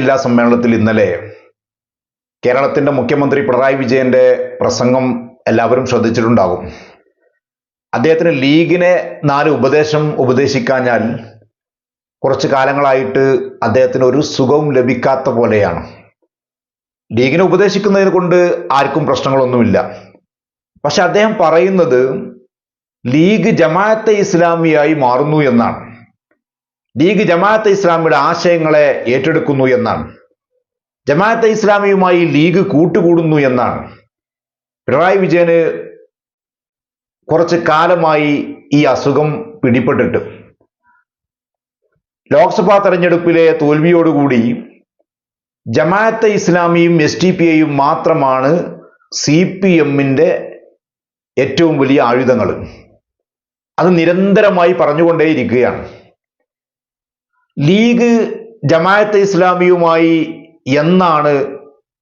ജില്ലാ സമ്മേളനത്തിൽ ഇന്നലെ കേരളത്തിന്റെ മുഖ്യമന്ത്രി പിണറായി വിജയന്റെ പ്രസംഗം എല്ലാവരും ശ്രദ്ധിച്ചിട്ടുണ്ടാകും. അദ്ദേഹത്തിന് ലീഗിനെ നാല് ഉപദേശം ഉപദേശിക്കാഞ്ഞാൽ കുറച്ച് കാലങ്ങളായിട്ട് അദ്ദേഹത്തിന് ഒരു സുഖവും ലഭിക്കാത്ത പോലെയാണ്. ലീഗിനെ ഉപദേശിക്കുന്നതിന് കൊണ്ട് ആർക്കും പ്രശ്നങ്ങളൊന്നുമില്ല. പക്ഷെ അദ്ദേഹം പറയുന്നത് ലീഗ് ജമാഅത്തെ ഇസ്ലാമിയായി മാറുന്നു എന്നാണ്. ലീഗ് ജമാഅത്ത് ഇസ്ലാമിയുടെ ആശയങ്ങളെ ഏറ്റെടുക്കുന്നു എന്നാണ്. ജമാഅത്തെ ഇസ്ലാമിയുമായി ലീഗ് കൂട്ടുകൂടുന്നു എന്നാണ്. പിണറായി വിജയന് കുറച്ച് കാലമായി ഈ അസുഖം പിടിപെട്ടിട്ട്. ലോക്സഭാ തെരഞ്ഞെടുപ്പിലെ തോൽവിയോടുകൂടി ജമാഅത്തെ ഇസ്ലാമിയും എസ് ടി പി ഐയും മാത്രമാണ് സി പി എമ്മിന്റെ ഏറ്റവും വലിയ ആയുധങ്ങൾ. അത് നിരന്തരമായി പറഞ്ഞുകൊണ്ടേയിരിക്കുകയാണ്. ലീഗ് ജമാഅത്തെ ഇസ്ലാമിയുമായി എന്നാണ്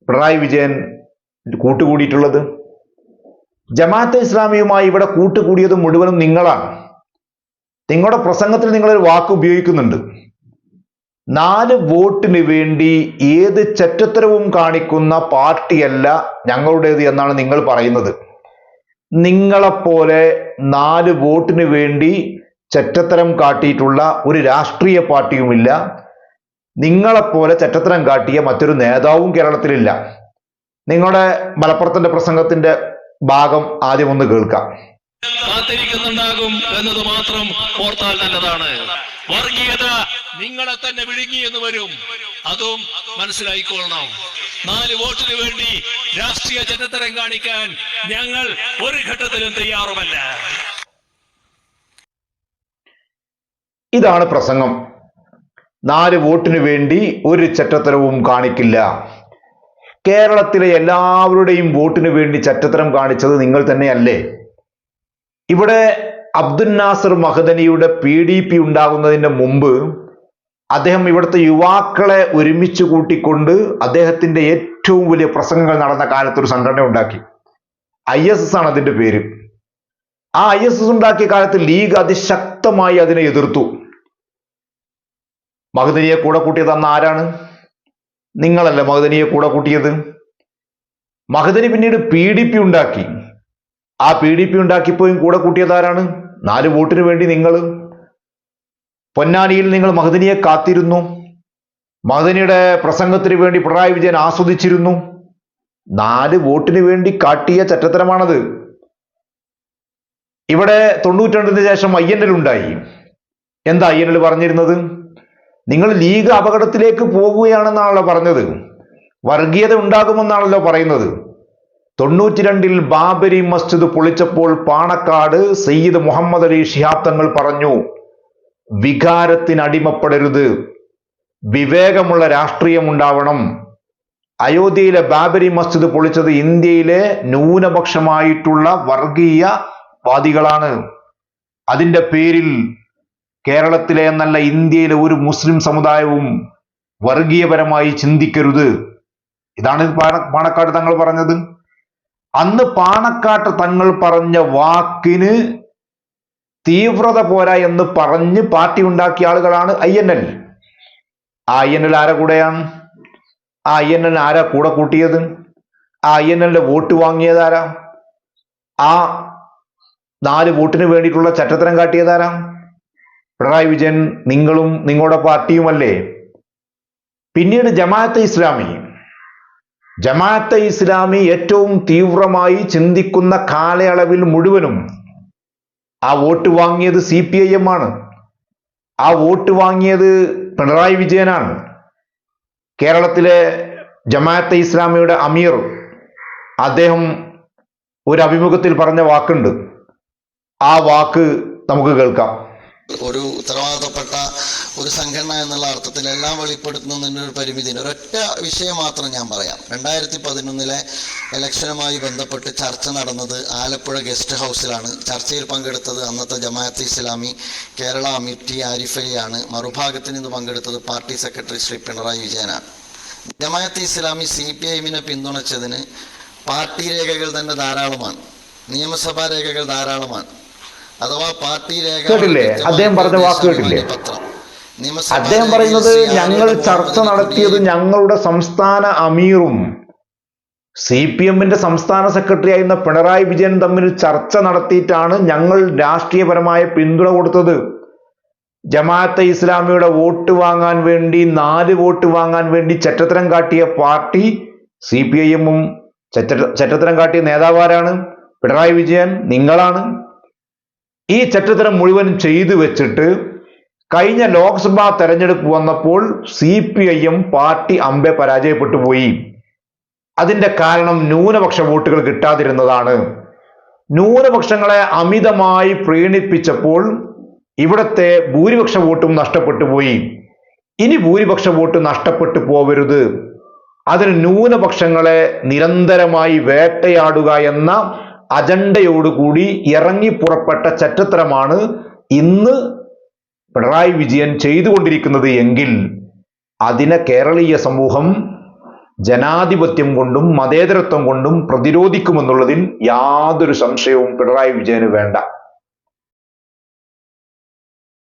പിണറായി വിജയൻ കൂട്ടുകൂടിയിട്ടുള്ളത്? ജമാഅത്തെ ഇസ്ലാമിയുമായി ഇവിടെ കൂട്ടുകൂടിയത് മുഴുവനും നിങ്ങളാണ്. നിങ്ങളുടെ പ്രസംഗത്തിൽ നിങ്ങളൊരു വാക്ക് ഉപയോഗിക്കുന്നുണ്ട്. നാല് വോട്ടിന് വേണ്ടി ഏത് ചറ്റത്തരവും കാണിക്കുന്ന പാർട്ടിയല്ല ഞങ്ങളുടേത് എന്നാണ് നിങ്ങൾ പറയുന്നത്. നിങ്ങളെപ്പോലെ നാല് വോട്ടിന് വേണ്ടി ചെറ്റത്തരം കാട്ടിയിട്ടുള്ള ഒരു രാഷ്ട്രീയ പാർട്ടിയുമില്ല. നിങ്ങളെപ്പോലെ ചെറ്റത്തരം കാട്ടിയ മറ്റൊരു നേതാവും കേരളത്തിലില്ല. നിങ്ങളുടെ മലപ്പുറത്തിന്റെ പ്രസംഗത്തിന്റെ ഭാഗം ആദ്യം ഒന്ന് കേൾക്കാം. കാത്തിരിക്കുന്നുണ്ടാകും എന്നത് മാത്രം ഓർത്താൽ നല്ലതാണ്. വർഗീയത നിങ്ങളെ തന്നെ വിഴുങ്ങി എന്ന് വരും. അതും മനസ്സിലായിക്കൊള്ളണം. നാല് വോട്ടിന് വേണ്ടി രാഷ്ട്രീയ ചരിത്രം കാണിക്കാൻ ഞങ്ങൾ ഒരു ഘട്ടത്തിലും തയ്യാറുമല്ല. ഇതാണ് പ്രസംഗം. നാല് വോട്ടിനു വേണ്ടി ഒരു ചറ്റത്തരവും കാണിക്കില്ല. കേരളത്തിലെ എല്ലാവരുടെയും വോട്ടിനു വേണ്ടി ചറ്റത്തരം കാണിച്ചത് നിങ്ങൾ തന്നെയല്ലേ? ഇവിടെ അബ്ദുൽ നാസർ മഹദനിയുടെ പി ഡി പി ഉണ്ടാകുന്നതിന് മുമ്പ് അദ്ദേഹം ഇവിടുത്തെ യുവാക്കളെ ഒരുമിച്ച് കൂട്ടിക്കൊണ്ട് അദ്ദേഹത്തിന്റെ ഏറ്റവും വലിയ പ്രസംഗങ്ങൾ നടന്ന കാലത്ത് ഒരു സംഘടന ഉണ്ടാക്കി. ഐ എസ് എസ് ആണ് അതിന്റെ പേര്. ആ ഐ എസ് എസ് ഉണ്ടാക്കിയ കാലത്ത് ലീഗ് അതിശക്തമായി അതിനെ എതിർത്തു. മഹദനിയെ കൂടെ കൂട്ടിയത് അന്ന് ആരാണ്? നിങ്ങളല്ലേ മഹദനിയെ കൂടെ കൂട്ടിയത്? മഹദനി പിന്നീട് പി ഡി പി ഉണ്ടാക്കി. ആ പി ഡി പി ഉണ്ടാക്കിപ്പോയും കൂടെ കൂട്ടിയത് ആരാണ്? നാല് വോട്ടിന് വേണ്ടി നിങ്ങൾ. പൊന്നാനിയിൽ നിങ്ങൾ മഹദനിയെ കാത്തിരുന്നു. മഹദനിയുടെ പ്രസംഗത്തിന് വേണ്ടി പിണറായി വിജയൻ ആസ്വദിച്ചിരുന്നു. നാല് വോട്ടിന് വേണ്ടി കാട്ടിയ ചറ്റത്തരമാണത് ഇവിടെ തൊണ്ണൂറ്റി രണ്ടിന് ശേഷം അയ്യന്നലുണ്ടായി എന്താ അയ്യന്നൽ പറഞ്ഞിരുന്നത്? നിങ്ങൾ ലീഗ് അപകടത്തിലേക്ക് പോകുകയാണെന്നാണല്ലോ പറഞ്ഞത്. വർഗീയത ഉണ്ടാകുമെന്നാണല്ലോ പറയുന്നത്. തൊണ്ണൂറ്റിരണ്ടിൽ ബാബരി മസ്ജിദ് പൊളിച്ചപ്പോൾ പാണക്കാട് സയ്യിദ് മുഹമ്മദ് അലി ഷിഹാബ് തങ്ങൾ പറഞ്ഞു വികാരത്തിനടിമപ്പെടരുത് വിവേകമുള്ള രാഷ്ട്രീയം ഉണ്ടാവണം. അയോധ്യയിലെ ബാബരി മസ്ജിദ് പൊളിച്ചത് ഇന്ത്യയിലെ ന്യൂനപക്ഷമായിട്ടുള്ള വർഗീയ വാദികളാണ് അതിന്റെ പേരിൽ കേരളത്തിലെ എന്നല്ല ഇന്ത്യയിലെ ഒരു മുസ്ലിം സമുദായവും വർഗീയപരമായി ചിന്തിക്കരുത്. ഇതാണ് പാണ- പാണക്കാട് തങ്ങൾ പറഞ്ഞത്. അന്ന് പാണക്കാട്ട് തങ്ങൾ പറഞ്ഞ വാക്കിന് തീവ്രത പോരാ എന്ന് പറഞ്ഞ് പാർട്ടി ഉണ്ടാക്കിയ ആളുകളാണ് ഐ എൻ എൽ. ആ ഐ എൻ എൽ ആരെ കൂടെയാണ്? ആ ഐ എൻ എൽ ആരാ കൂടെ കൂട്ടിയത്? ആ ഐ എൻ എല്ലിന്റെ വോട്ട് വാങ്ങിയത് ആരാ? ആ നാല് വോട്ടിന് വേണ്ടിയിട്ടുള്ള ചട്ടത്തരം കാട്ടിയതാരാ പിണറായി വിജയൻ നിങ്ങളും നിങ്ങളുടെ പാർട്ടിയുമല്ലേ? പിന്നീട് ജമാഅത്തെ ഇസ്ലാമി. ജമാഅത്തെ ഇസ്ലാമി ഏറ്റവും തീവ്രമായി ചിന്തിക്കുന്ന കാലയളവിൽ മുഴുവനും ആ വോട്ട് വാങ്ങിയത് സി പി ഐ എം ആണ്. ആ വോട്ട് വാങ്ങിയത് പിണറായി വിജയനാണ്. കേരളത്തിലെ ജമാഅത്തെ ഇസ്ലാമിയുടെ അമീർ അദ്ദേഹം ഒരു അഭിമുഖത്തിൽ പറഞ്ഞ വാക്കുണ്ട്. ആ വാക്ക് നമുക്ക് കേൾക്കാം. ഒരു ഉത്തരവാദിത്തപ്പെട്ട ഒരു സംഘടന എന്നുള്ള അർത്ഥത്തിൽ എല്ലാം വെളിപ്പെടുത്തുന്നതിന്റെ ഒരു പരിമിതി ഒരൊറ്റ വിഷയം മാത്രം ഞാൻ പറയാം. രണ്ടായിരത്തി പതിനൊന്നിലെ ഇലക്ഷനുമായി ബന്ധപ്പെട്ട് ചർച്ച നടന്നത് ആലപ്പുഴ ഗസ്റ്റ് ഹൗസിലാണ്. ചർച്ചയിൽ പങ്കെടുത്തത് അന്നത്തെ ജമാഅത്ത് ഇസ്ലാമി കേരള അമിറ്റി ടി ആരിഫ് നിന്ന് പങ്കെടുത്തത് പാർട്ടി സെക്രട്ടറി ശ്രീ പിണറായി വിജയനാണ്. ജമാഅത്ത് ഇസ്ലാമി സി പി ഐമിനെ പിന്തുണച്ചതിന് പാർട്ടി രേഖകൾ തന്നെ ധാരാളമാണ്. നിയമസഭാ രേഖകൾ ധാരാളമാണ്. അഥവാ പാർട്ടി രേഖ കേട്ടില്ലേ? അദ്ദേഹം പറഞ്ഞ വാക്ക് കേട്ടില്ലേ? അദ്ദേഹം പറയുന്നത് ഞങ്ങൾ ചർച്ച നടത്തിയത് ഞങ്ങളുടെ സംസ്ഥാന അമീറും സി പി എമ്മിന്റെ സംസ്ഥാന സെക്രട്ടറി ആയിരുന്ന പിണറായി വിജയൻ തമ്മിൽ ചർച്ച നടത്തിയിട്ടാണ് ഞങ്ങൾ രാഷ്ട്രീയപരമായ പിന്തുണ കൊടുത്തത് ജമാഅത്തെ ഇസ്ലാമിയുടെ വോട്ട് വാങ്ങാൻ വേണ്ടി നാല് വോട്ട് വാങ്ങാൻ വേണ്ടി ചറ്റത്തരം കാട്ടിയ പാർട്ടി സി പി ഐ എമ്മും ചറ്റത്തരം കാട്ടിയ നേതാവാരാണ് പിണറായി വിജയൻ നിങ്ങളാണ് ഈ ചരിത്രം മുഴുവൻ ചെയ്തു വെച്ചിട്ട് കഴിഞ്ഞ ലോക്സഭാ തെരഞ്ഞെടുപ്പ് വന്നപ്പോൾ C P I M party അമ്പെ പരാജയപ്പെട്ടു പോയി. അതിന്റെ കാരണം ന്യൂനപക്ഷ വോട്ടുകൾ കിട്ടാതിരുന്നതാണ്. ന്യൂനപക്ഷങ്ങളെ അമിതമായി പ്രീണിപ്പിച്ചപ്പോൾ ഇവിടത്തെ ഭൂരിപക്ഷ വോട്ടും നഷ്ടപ്പെട്ടു പോയി. ഇനി ഭൂരിപക്ഷ വോട്ട് നഷ്ടപ്പെട്ടു പോവരുത്. അതിന് ന്യൂനപക്ഷങ്ങളെ നിരന്തരമായി വേട്ടയാടുക എന്ന അജണ്ടയോടുകൂടി ഇറങ്ങി പുറപ്പെട്ട ചറ്റത്തരമാണ് ഇന്ന് പിണറായി വിജയൻ ചെയ്തുകൊണ്ടിരിക്കുന്നത് എങ്കിൽ അതിനെ കേരളീയ സമൂഹം ജനാധിപത്യം കൊണ്ടും മതേതരത്വം കൊണ്ടും പ്രതിരോധിക്കുമെന്നുള്ളതിൽ യാതൊരു സംശയവും പിണറായി വിജയന് വേണ്ട.